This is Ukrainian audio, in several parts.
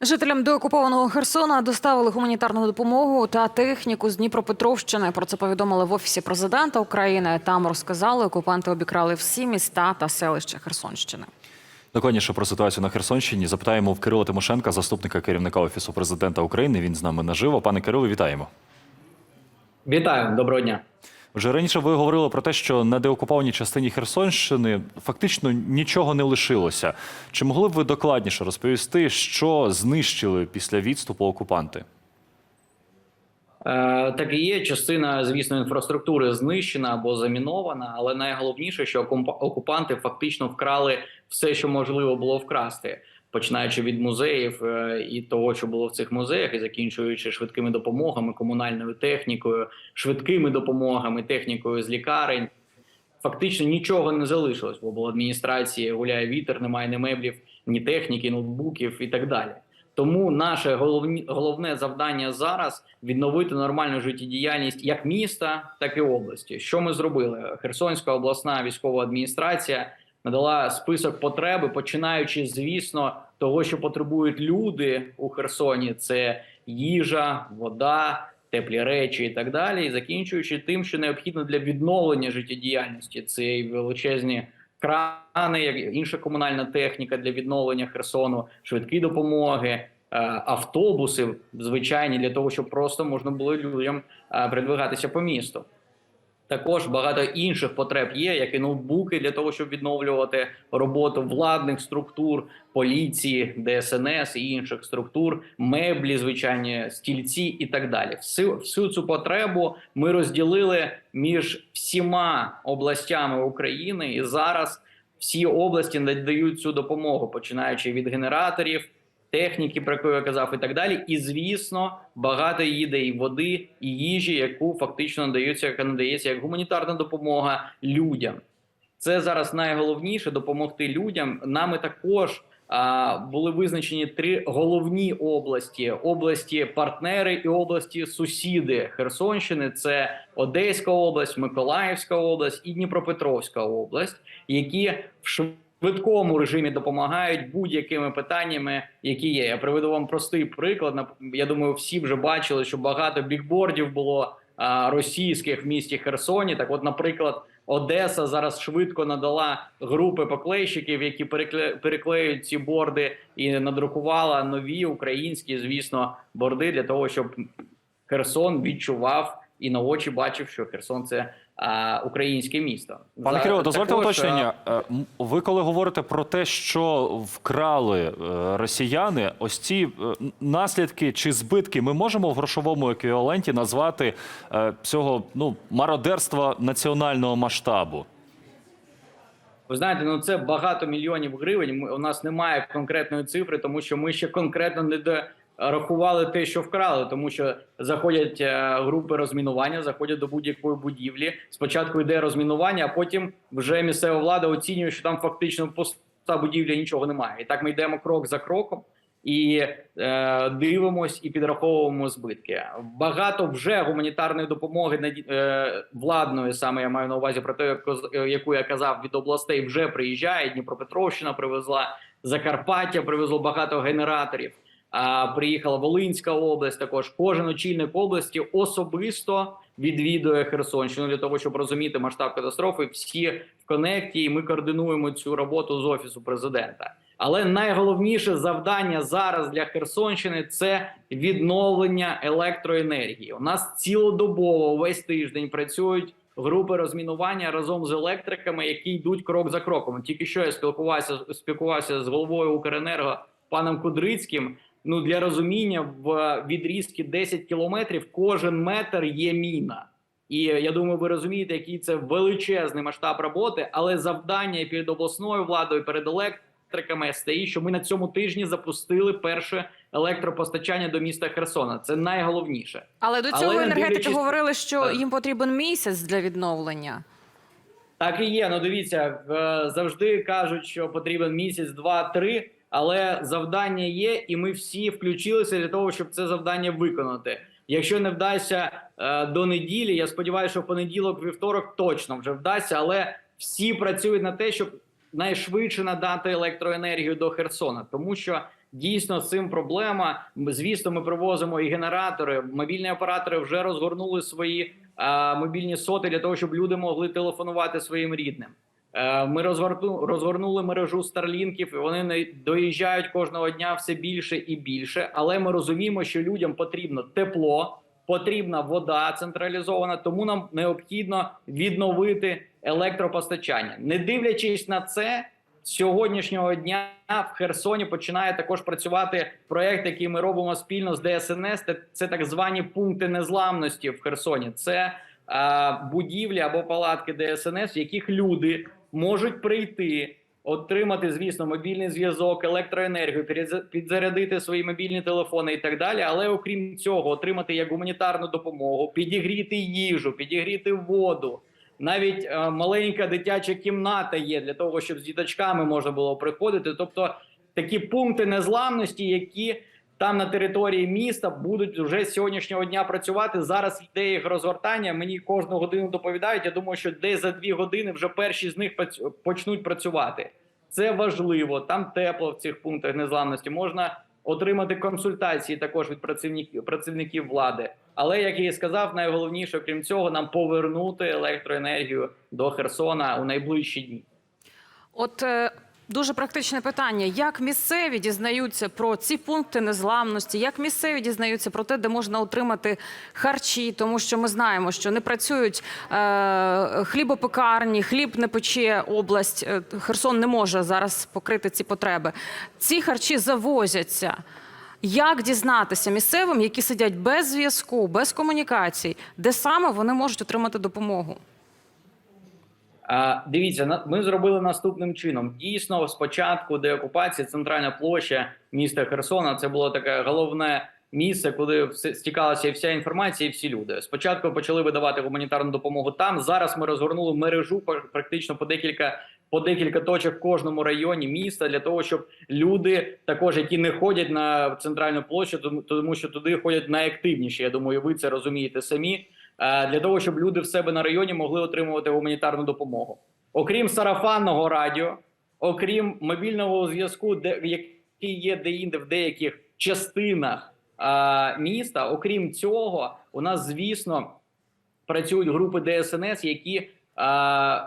Жителям деокупованого Херсона доставили гуманітарну допомогу та техніку з Дніпропетровщини. Про це повідомили в офісі президента України. Там розказали, окупанти обікрали всі міста та селища Херсонщини. Докладніше про ситуацію на Херсонщині запитаємо в Кирила Тимошенка, заступника керівника офісу президента України. Він з нами наживо. Пане Кирило, вітаємо. Вітаю, доброго дня. Вже раніше ви говорили про те, що на деокупованій частині Херсонщини фактично нічого не лишилося. Чи могли б ви докладніше розповісти, що знищили після відступу окупанти? Е, так і є частина, звісно, інфраструктури знищена або замінована, але найголовніше, що окупа- окупанти фактично вкрали все, що можливо було вкрасти, починаючи від музеїв е, і того, що було в цих музеях, і закінчуючи швидкими допомогами, комунальною технікою, швидкими допомогами, технікою з лікарень. Фактично нічого не залишилось. В обладміністрації гуляє вітер, немає ні меблів, ні техніки, ноутбуків і так далі. Тому наше головні, головне завдання зараз відновити нормальну життєдіяльність як міста, так і області. Що ми зробили? Херсонська обласна військова адміністрація надала список потреби, починаючи, звісно, того, що потребують люди у Херсоні: це їжа, вода, теплі речі і так далі, і закінчуючи тим, що необхідно для відновлення життєдіяльності. І величезні крани, як інша комунальна техніка для відновлення Херсону, швидкі допомоги, е, автобуси звичайні для того, щоб просто можна було людям е, передвигатися по місту. Також багато інших потреб є, як і ноутбуки для того, щоб відновлювати роботу владних структур, поліції, ДСНС і інших структур, меблі, звичайні стільці і так далі. Всю, всю цю потребу ми розділили між всіма областями України, і зараз всі області надають цю допомогу, починаючи від генераторів. Техніки, про яку я казав, і так далі, і звісно, багато їде і води, і їжі, яку фактично надається, яка надається як гуманітарна допомога людям. Це зараз найголовніше допомогти людям. Нами також а, були визначені три головні області: області партнери і області сусіди Херсонщини. Це Одеська область, Миколаївська область і Дніпропетровська область, які в швидкому режимі допомагають будь-якими питаннями, які є. Я приведу вам простий приклад. Я думаю, всі вже бачили, що багато бікбордів було російських в місті Херсоні. Так, от, наприклад, Одеса зараз швидко надала групи поклейщиків, які перекле- переклеюють ці борди, і надрукувала нові українські, звісно, борди для того, щоб Херсон відчував і на очі бачив, що Херсон це українське місто. Пане Кирило, дозвольте також, уточнення. Е, Ви коли говорите про те, що вкрали е, росіяни, ось ці е, наслідки чи збитки ми можемо в грошовому еквіваленті назвати е, цього ну мародерства національного масштабу. Ви знаєте, ну це багато мільйонів гривень. Ми, у нас немає конкретної цифри, тому що ми ще конкретно не дорахували те, що вкрали, тому що заходять е, групи розмінування, заходять до будь-якої будівлі. Спочатку йде розмінування, а потім вже місцева влада оцінює, що там фактично пуста будівля нічого немає. І так ми йдемо крок за кроком. І е, дивимось і підраховуємо збитки. Багато вже гуманітарної допомоги е, владної, саме я маю на увазі про те, яку- яку я казав від областей, вже приїжджає. Дніпропетровщина привезла Закарпаття, привезло багато генераторів. Приїхала Волинська область. Також кожен очільник області особисто відвідує Херсонщину для того, щоб розуміти масштаб катастрофи. Всі в конекті, і ми координуємо цю роботу з офісу президента. Але найголовніше завдання зараз для Херсонщини це відновлення електроенергії. У нас цілодобово весь тиждень працюють групи розмінування разом з електриками, які йдуть крок за кроком. Тільки що я спілкувався спілкувався з головою Укренерго паном Кудрицьким. Ну для розуміння в відрізки 10 кілометрів кожен метр є міна. І я думаю, ви розумієте, який це величезний масштаб роботи, але завдання перед обласною владою, перед електриками стоїть, що ми на цьому тижні запустили перше електропостачання до міста Херсона. Це найголовніше. Але до цього не енергетики дивлячись- говорили, що Так. їм потрібен місяць для відновлення. Так і є. Ну дивіться, завжди кажуть, що потрібен місяць, два, три. Але завдання є, і ми всі включилися для того, щоб це завдання виконати. Якщо не вдасться е, до неділі, я сподіваюся, що в понеділок, вівторок точно вже вдасться, але всі працюють на те, щоб найшвидше надати електроенергію до Херсона, тому що Дійсно, з цим проблема. Звісно, ми привозимо і генератори. Мобільні оператори вже розгорнули свої е, мобільні соти для того, щоб люди могли телефонувати своїм рідним. Е, Ми розгорну, розгорнули мережу старлінків, і вони доїжджають кожного дня все більше і більше. Але ми розуміємо, що людям потрібно тепло, потрібна вода централізована, тому нам необхідно відновити електропостачання. Не дивлячись на це, сьогоднішнього дня в Херсоні починає також працювати проект, який ми робимо спільно з ДСНС. Це- так звані пункти незламності в Херсоні. Це будівлі або палатки ДСНС, в яких люди можуть прийти, отримати, звісно, мобільний зв'язок, електроенергію, підзарядити свої мобільні телефони і так далі. Але окрім цього, отримати як гуманітарну допомогу, підігріти їжу, підігріти воду. Навіть е, маленька дитяча кімната є для того, щоб з діточками можна було приходити. Тобто такі пункти незламності, які там на території міста будуть вже з сьогоднішнього дня працювати. Зараз йде їх розгортання. Мені кожну годину доповідають. Я думаю, що десь за дві години вже перші з них почнуть працювати. Це важливо. Там тепло в цих пунктах незламності. Можна отримати консультації також від працівників працівників влади. Але як я і сказав, найголовніше, крім цього, нам повернути електроенергію до Херсона у найближчі дні. От е, дуже практичне питання: як місцеві дізнаються про ці пункти незламності? Як місцеві дізнаються про те, де можна отримати харчі? Тому що ми знаємо, що не працюють е, хлібопекарні, хліб не пече область. Е, Херсон не може зараз покрити ці потреби. Ці харчі завозяться. Як дізнатися місцевим, які сидять без зв'язку, без комунікацій, де саме вони можуть отримати допомогу? Дивіться, ми зробили наступним чином. Дійсно, спочатку деокупації центральна площа міста Херсона це було таке головне місце, куди стікалася вся інформація, і всі люди. Спочатку почали видавати гуманітарну допомогу там. Зараз ми розгорнули мережу практично по декілька. По декілька точок в кожному районі міста для того, щоб люди, також які не ходять на центральну площу, тому що туди ходять найактивніші. Я думаю, ви це розумієте самі. Е, Для того щоб люди в себе на районі могли отримувати гуманітарну допомогу. Окрім сарафанного радіо, окрім мобільного зв'язку, де який є деінде в деяких частинах е, міста. Окрім цього, у нас звісно працюють групи ДСНС, які е,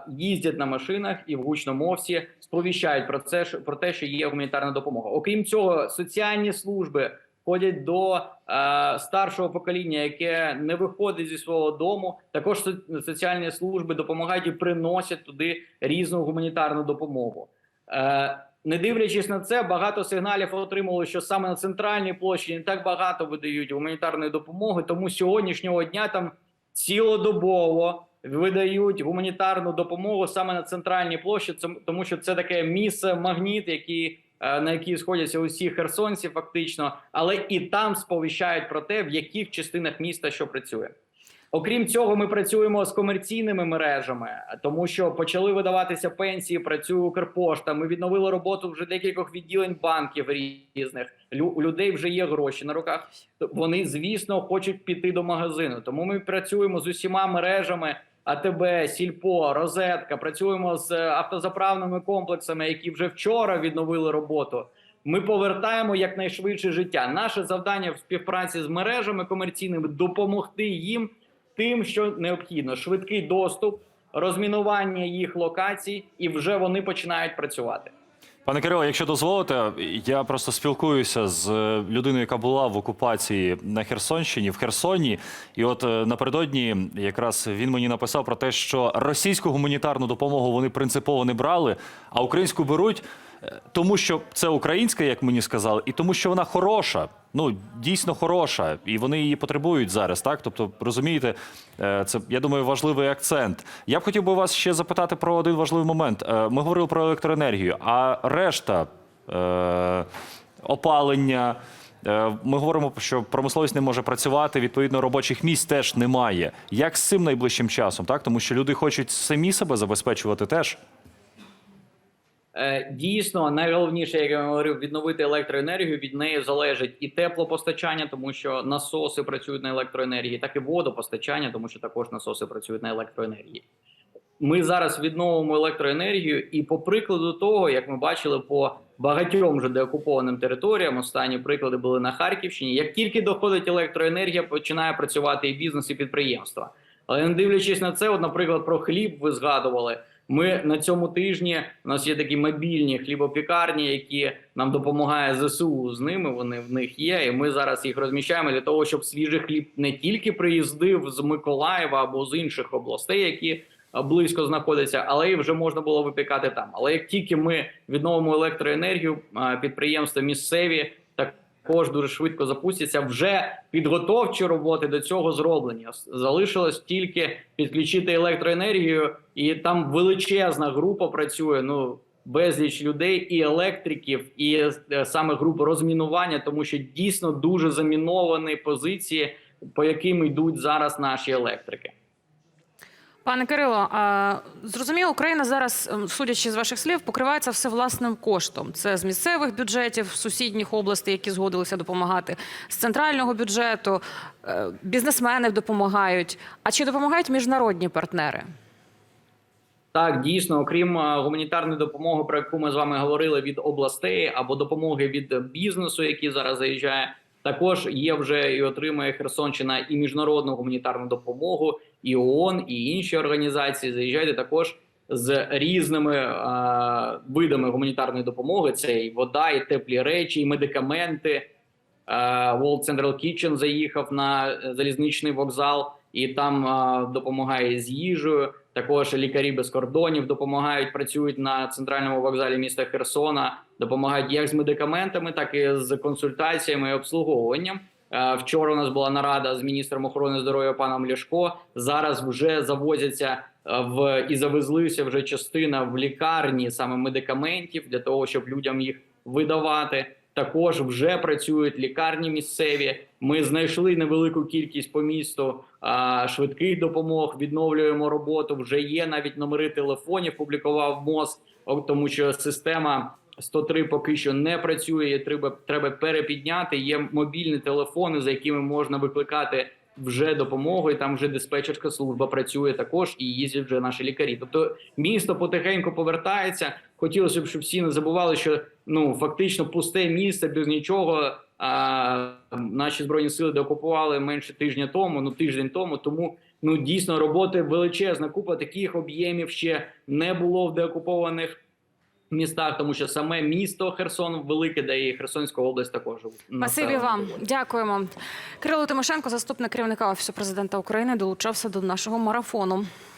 їздять на машинах і в гучномовці сповіщають про це про те, що є гуманітарна допомога. Окрім цього, соціальні служби ходять до е, старшого покоління, яке не виходить зі свого дому. Також со- соціальні служби допомагають і приносять туди різну гуманітарну допомогу. Е, не дивлячись на це, багато сигналів отримали, що саме на центральній площі не так багато видають гуманітарної допомоги. Тому сьогоднішнього дня там цілодобово видають гуманітарну допомогу саме на центральній площі. Тому, що це таке місце магніт, який на який сходяться усі херсонці, фактично, але і там сповіщають про те, в яких частинах міста що працює. Окрім цього, ми працюємо з комерційними мережами, тому що почали видаватися пенсії. Працює Укрпошта. Ми відновили роботу вже декількох відділень банків різних. У людей вже є гроші на руках. Вони, звісно, хочуть піти до магазину. Тому ми працюємо з усіма мережами АТБ, Сільпо, Розетка. Працюємо з автозаправними комплексами, які вже вчора відновили роботу. Ми повертаємо якнайшвидше життя. Наше завдання в співпраці з мережами комерційними допомогти їм тим, що необхідно: швидкий доступ, розмінування їх локацій, і вже вони починають працювати. Пане Кирило, якщо дозволите, я просто спілкуюся з е, людиною, яка була в окупації на Херсонщині, в Херсоні. І от е, напередодні якраз він мені написав про те, що російську гуманітарну допомогу вони принципово не брали, а українську беруть, тому що це українська, як мені сказали, і тому, що вона хороша. Ну дійсно хороша, і вони її потребують зараз. Так, тобто, розумієте, е, це я думаю, важливий акцент. Я б хотів би вас ще запитати про один важливий момент. Е, Ми говорили про електроенергію, а решта е, опалення. е, Ми говоримо, що промисловість не може працювати, відповідно, робочих місць теж немає. Як з цим найближчим часом? Так, тому що люди хочуть самі себе забезпечувати теж. Е, Дійсно, найголовніше, як я говорив, відновити електроенергію. Від неї залежить і теплопостачання, тому що насоси працюють на електроенергії, так і водопостачання, тому що також насоси працюють на електроенергії. ми зараз відновимо електроенергію, і по прикладу того, як ми бачили по багатьом вже деокупованим територіям, останні приклади були на Харківщині. Як тільки доходить електроенергія, починає працювати і бізнес, і підприємства. Але не дивлячись на це, от, наприклад, про хліб ви згадували. Ми на цьому тижні у нас є такі мобільні хлібопікарні, які нам допомагає ЗСУ з ними. Вони в них є, і ми зараз їх розміщаємо для того, щоб свіжий хліб не тільки приїздив з Миколаєва або з інших областей, які близько знаходяться, але і вже можна було випікати там. Але як тільки ми відновимо електроенергію, підприємства місцеві також дуже швидко запустяться. Вже підготовчі роботи до цього зроблені. Залишилось тільки підключити електроенергію, і там величезна група працює. Ну безліч людей і електриків, і е, саме групи розмінування, тому що дійсно дуже заміновані позиції, по яким йдуть зараз наші електрики. Пане Кирило, зрозуміло, Україна зараз, ем, судячи з ваших слів, покривається все власним коштом. Це з місцевих бюджетів сусідніх областей, які згодилися допомагати, з центрального бюджету, е, бізнесмени допомагають. А чи допомагають міжнародні партнери? Так, дійсно, окрім е, гуманітарної допомоги, про яку ми з вами говорили від областей або допомоги від бізнесу, який зараз заїжджає, також є вже і отримує Херсонщина і міжнародну гуманітарну допомогу, і ООН, і інші організації заїжджають також з різними е, видами гуманітарної допомоги: це і вода, і теплі речі, і медикаменти. Е, World Central Kitchen заїхав на е, залізничний вокзал і там е, допомагає з їжею. Також лікарі без кордонів допомагають, працюють на центральному вокзалі міста Херсона, допомагають як з медикаментами, так і з консультаціями і обслуговуванням. Е, Вчора у нас була нарада з міністром охорони здоров'я паном Ляшко. Зараз вже завозяться е, в і завезлися вже частина в лікарні саме медикаментів для того, щоб людям їх видавати. Також вже працюють лікарні місцеві. Ми знайшли невелику кількість по місту а, швидких допомог. Відновлюємо роботу. Вже є навіть номери телефонів. Публікував МОЗ, тому що система 103 поки що не працює. Треба треба перепідняти. Є мобільні телефони, за якими можна викликати вже допомогу. І там вже диспетчерська служба працює також і їздять вже наші лікарі. Тобто місто потихеньку повертається. Хотілося б, щоб всі не забували, що ну фактично пусте місце без нічого. А, наші збройні сили деокупували менше тижня тому, ну тиждень тому. Тому ну дійсно роботи величезна. Купа таких об'ємів ще не було в деокупованих містах, тому що саме місто Херсон велике, де і Херсонська область також Спасибі вам, дякуємо. Кирило Тимошенко, заступник керівника офісу президента України, долучався до нашого марафону.